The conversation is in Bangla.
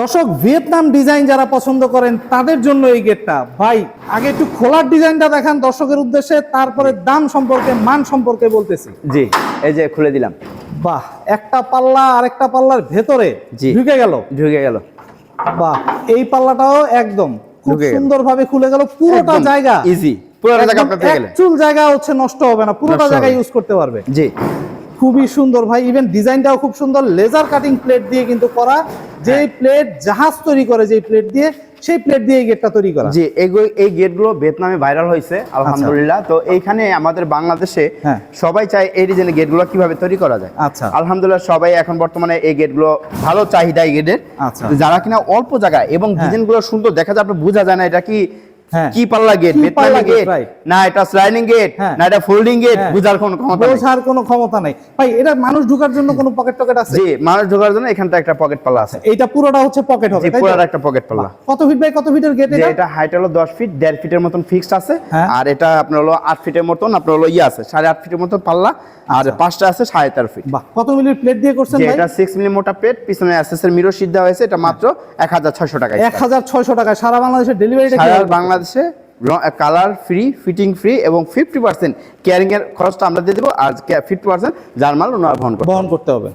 দর্শক ভিয়েতনাম ডিজাইন যারা পছন্দ করেন তাদের জন্য এই গেটটা। ভাই আগে একটু খোলার ডিজাইনটা দেখান দর্শকের উদ্দেশ্যে তারপরে দাম সম্পর্কে মান সম্পর্কে বলতেছি। জি এই যে খুলে দিলাম। বাহ একটা পাল্লা আর একটা পাল্লার ভেতরে। ঢুকে গেল। ঢুকে গেল। বাহ এই পাল্লাটাও একদম খুব। সুন্দরভাবে খুলে গেল। পুরোটা জায়গা easy, পুরোটা জায়গা চুল জায়গা হচ্ছে নষ্ট হবে না পুরোটা জায়গায় ইউজ করতে পারবে। জি। খুবই সুন্দর ভাই ইভেন ডিজাইনটাও খুব সুন্দর লেজার কাটিং প্লেট দিয়ে কিন্তু করা যে হ্যাঁ। প্লেট জাহাজ তৈরি করে যে প্লেট দিয়ে সেই প্লেট দিয়ে এই গেটটা তৈরি করা জি এই গেটগুলো ভিয়েতনামে ভাইরাল হয়েছে আলহামদুলিল্লাহ তো এইখানে আমাদের বাংলাদেশে হ্যাঁ। সবাই চায় এই ডিজাইনের গেটগুলো কীভাবে তৈরি করা যায় আচ্ছা। আলহামদুলিল্লাহ সবাই এখন বর্তমানে এই গেটগুলো ভালো চাহিদা এই গেটের আচ্ছা। যারা কিনা অল্প জায়গায় এবং হ্যাঁ। ডিজাইনগুলো সুন্দর দেখা যায় আপনি বোঝা যায় না এটা কি হ্যাঁ। কি পাল্লা গেট পাল্লা গেট. না এটা স্লাইডিং গেট হ্যাঁ। না এটা ফোল্ডিং গেট হ্যাঁ। বোঝার কোনো ক্ষমতা বোঝার কোনো ক্ষমতা নেই। ভাই এটা মানুষ ঢোকার জন্য কোনো পকেট টকেট আছে? জি মানুষ ঢোকার জন্য এখানটা একটা পকেট পাল্লা আছে। এইটা পুরোটা হচ্ছে পকেট হবে জি তাই তো? পুরো একটা পকেট পাল্লা। কত ফিট বাই কত ফিটের গেট এটা? এটা হাইট হলো দশ ফিট দেড় ফিটের মতন ফিক্সড আছে। হ্যাঁ। আর এটা আপনার হলো আট ফিটের মতন আপনার হলো ইয়ে আছে সাড়ে আট ফিটের মতন পাল্লা। আর পাঁচটা আছে সাড়ে তেরো ফিট বাহ কত মিলির প্লেট দিয়ে করছেন ভাই? এটা সিক্স মিলি মোটা পেট পিছনে এসএস এর মিরো সিট দেওয়া হয়েছে এটা মাত্র এক হাজার ছয়শো টাকা এক হাজার ছয়শো টাকা সারা বাংলাদেশের ডেলিভারিটা সারা বাংলাদেশে কালার ফ্রি ফিটিং ফ্রি এবং ফিফটি পার্সেন্ট ক্যারিং এর খরচটা আমরা দিয়ে দেবো। আর ফিফটি পার্সেন্ট জার্মাল ওনারা বহন করতে হবে।